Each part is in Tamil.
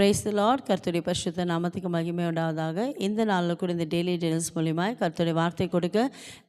பிரைஸ் லார்ட் கர்த்துடைய பரிசுத்த நாமத்துக்கு மகிமை உண்டாவதாக. இந்த நாளில் கூட இந்த டெய்லி டெய்ல்ஸ் மூலியமாக கர்த்துடைய வார்த்தை கொடுக்க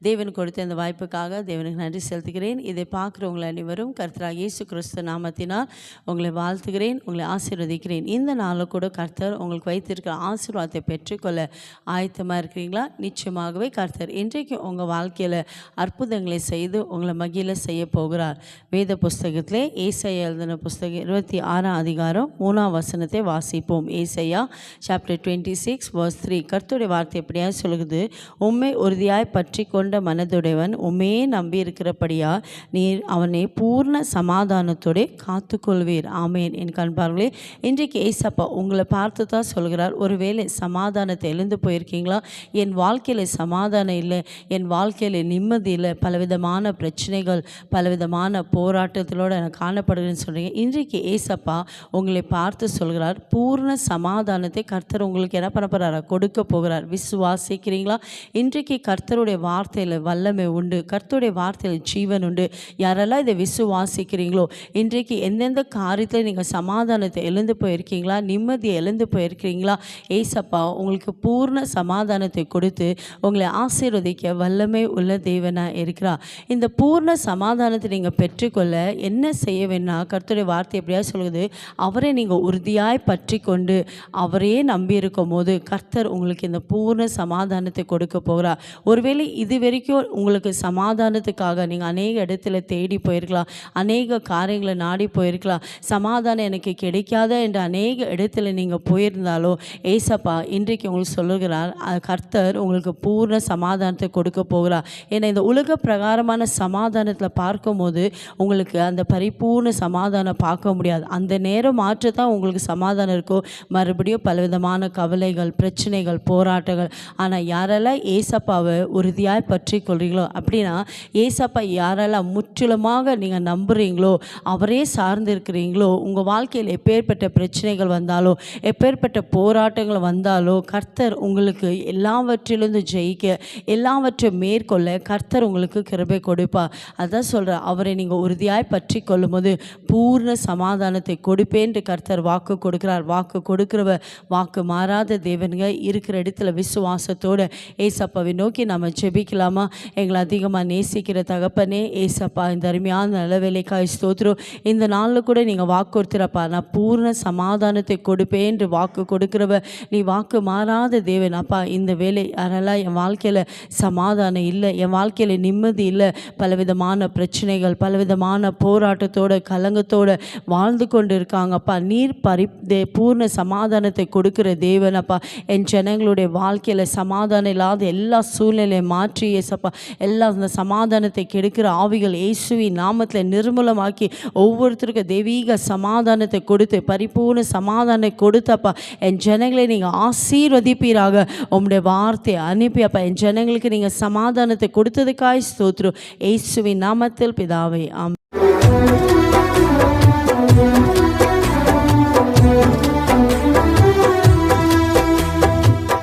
தேவன் கொடுத்த இந்த வாய்ப்புக்காக தேவனுக்கு நன்றி செலுத்துகிறேன். இதை பார்க்குறவங்களை அனைவரும் கர்த்தராக இயேசு கிறிஸ்து நாமத்தினால் உங்களை வாழ்த்துகிறேன் உங்களை ஆசீர்வதிக்கிறேன். இந்த நாளில் கூட கர்த்தர் உங்களுக்கு வைத்திருக்கிற ஆசீர்வாதத்தை பெற்றுக்கொள்ள ஆயத்தமாக இருக்கிறீங்களா? நிச்சயமாகவே கர்த்தர் இன்றைக்கு உங்கள் வாழ்க்கையில் அற்புதங்களை செய்து உங்களை மகிழ செய்ய போகிறார். வேத புஸ்தகத்திலே ஏசை எழுதின புஸ்தகம் இருபத்தி ஆறாம் அதிகாரம் மூணாம் வசனத்தை வாசிப்போம். ஏசையா chapter twenty six verse three கர்த்துடைய வார்த்தை எப்படியா சொல்லுது உண்மை உறுதியாய் பற்றி கொண்ட மனதுடையவன் உண்மையே நம்பி இருக்கிறபடியா நீர் அவனை பூர்ண சமாதானத்தோടെ காத்துக்கொள்வீர். ஆமேன். என் கண்பார்களே இன்றைக்கு ஏசப்பா உங்களை பார்த்து தான் சொல்கிறார். ஒருவேளை சமாதானத்தை எழுந்து போயிருக்கீங்களா? என் வாழ்க்கையில் சமாதானம் இல்லை. என் வாழ்க்கையில் நிம்மதி இல்லை. பலவிதமான பிரச்சனைகள் பலவிதமான போராட்டத்திலோடு நான் காணப்படுகிறேன்னு சொல்கிறீங்க இன்றைக்கு ஏசப்பா உங்களை பார்த்து சொல்கிறார். பூர்ண சமாதானத்தை கர்த்தர் உங்களுக்கு என்ன பண்ண போகிறாரா கொடுக்க போகிறார். விசுவாசிக்கிறீங்களா? இன்றைக்கு கர்த்தருடைய வார்த்தையில் வல்லமை உண்டு. கர்த்தருடைய வார்த்தையில் ஜீவன் உண்டு. யாரெல்லாம் இதை விசுவாசிக்கிறீங்களோ இன்றைக்கு எந்தெந்த காரியத்தில் நீங்கள் சமாதானத்தை எழுந்து போயிருக்கீங்களா? நிம்மதியை எழுந்து போயிருக்கிறீங்களா ஏசப்பா உங்களுக்கு பூர்ண சமாதானத்தை கொடுத்து உங்களை ஆசீர்வதிக்க வல்லமை உள்ள தேவனாக இருக்கிறா. இந்த பூர்ண சமாதானத்தை நீங்கள் பெற்றுக்கொள்ள என்ன செய்ய வேணா கர்த்தருடைய வார்த்தை எப்படியா சொல்லுது. அவரை நீங்கள் உறுதியாய் பற்றி கொண்டு அவரையே நம்பி போது கர்த்தர் உங்களுக்கு இந்த பூர்ண சமாதானத்தை கொடுக்க போகிறார். ஒருவேளை இது வரைக்கும் உங்களுக்கு சமாதானத்துக்காக நீங்கள் அநேக இடத்துல தேடி போயிருக்கலாம். அநேக காரியங்களை நாடி போயிருக்கலாம். சமாதானம் எனக்கு கிடைக்காத என்ற அநேக இடத்துல நீங்கள் போயிருந்தாலோ ஏசப்பா இன்றைக்கு உங்களுக்கு சொல்லுகிறார் கர்த்தர் உங்களுக்கு பூர்ண சமாதானத்தை கொடுக்க போகிறார். ஏன்னா இந்த உலக பிரகாரமான சமாதானத்தில் பார்க்கும்போது உங்களுக்கு அந்த பரிபூர்ண சமாதானம் பார்க்க முடியாது. அந்த நேரம் மாற்றத்தான் உங்களுக்கு சமாதானம் இருக்கும் மறுபடியும் பலவிதமான கவலைகள் பிரச்சனைகள் போராட்டங்கள். ஆனால் யாரெல்லாம் ஏசப்பாவை உறுதியாய் பற்றி கொள்கிறீங்களோ அப்படின்னா ஏசப்பா யாரெல்லாம் முற்றிலுமாக நீங்கள் நம்புறீங்களோ அவரே சார்ந்து இருக்கிறீங்களோ உங்கள் வாழ்க்கையில் எப்பேற்பட்ட பிரச்சனைகள் வந்தாலோ எப்பேற்பட்ட போராட்டங்கள் வந்தாலோ கர்த்தர் உங்களுக்கு எல்லாவற்றிலிருந்து ஜெயிக்க எல்லாவற்றையும் மேற்கொள்ள கர்த்தர் உங்களுக்கு கிருபை கொடுப்பார். அதான் சொல்கிறேன் அவரை நீங்கள் உறுதியாய் பற்றி கொள்ளும்போது பூர்ண சமாதானத்தை கொடுப்பேன் கர்த்தர் வாக்கு கொடுக்கிறார். வாக்கு கொடுக்கிறவர் வாக்கு மாறாத தேவனுங்க இருக்கிற இடத்துல விசுவாசத்தோடு ஏசப்பாவை நோக்கி நம்ம ஜெபிக்கலாமா? எங்களை அதிகமாக நேசிக்கிற தகப்பனே ஏசப்பா இந்த அருமையான நல்ல வேலைக்காய் ஸ்தோத்திரம். இந்த நாளில் கூட நீங்கள் வாக்கு கொடுத்துறப்பா நான் பூர்ண சமாதானத்தை கொடுப்பேன் என்று வாக்கு கொடுக்கிறவ நீ வாக்கு மாறாத தேவன். அப்பா இந்த வேலை யாரெல்லாம் என் வாழ்க்கையில் சமாதானம் இல்லை. என் வாழ்க்கையில் நிம்மதி இல்லை. பலவிதமான பிரச்சனைகள் பலவிதமான போராட்டத்தோட கலங்கத்தோட வாழ்ந்து கொண்டு இருக்காங்கப்பா நீர் பரி தே பூர்ண சமாதானத்தை கொடுக்குற தேவன் அப்பா. என் ஜனங்களுடைய வாழ்க்கையில் சமாதானம் இல்லாத எல்லா சூழ்நிலையை மாற்றி ஏசப்பா. எல்லா அந்த சமாதானத்தை கெடுக்கிற ஆவிகள் இயேசுவி நாமத்தில் நிர்மூலமாக்கி ஒவ்வொருத்தருக்கும் தெய்வீக சமாதானத்தை கொடுத்து பரிபூர்ண சமாதானத்தை கொடுத்தப்பா. என் ஜனங்களை நீங்கள் ஆசீர்வதிப்பீராக. உங்களுடைய வார்த்தையை அனுப்பி அப்பா என் ஜனங்களுக்கு நீங்கள் சமாதானத்தை கொடுத்ததுக்காய் ஸ்தோத்ரு இயேசுவின் நாமத்தில் பிதாவை ஆம்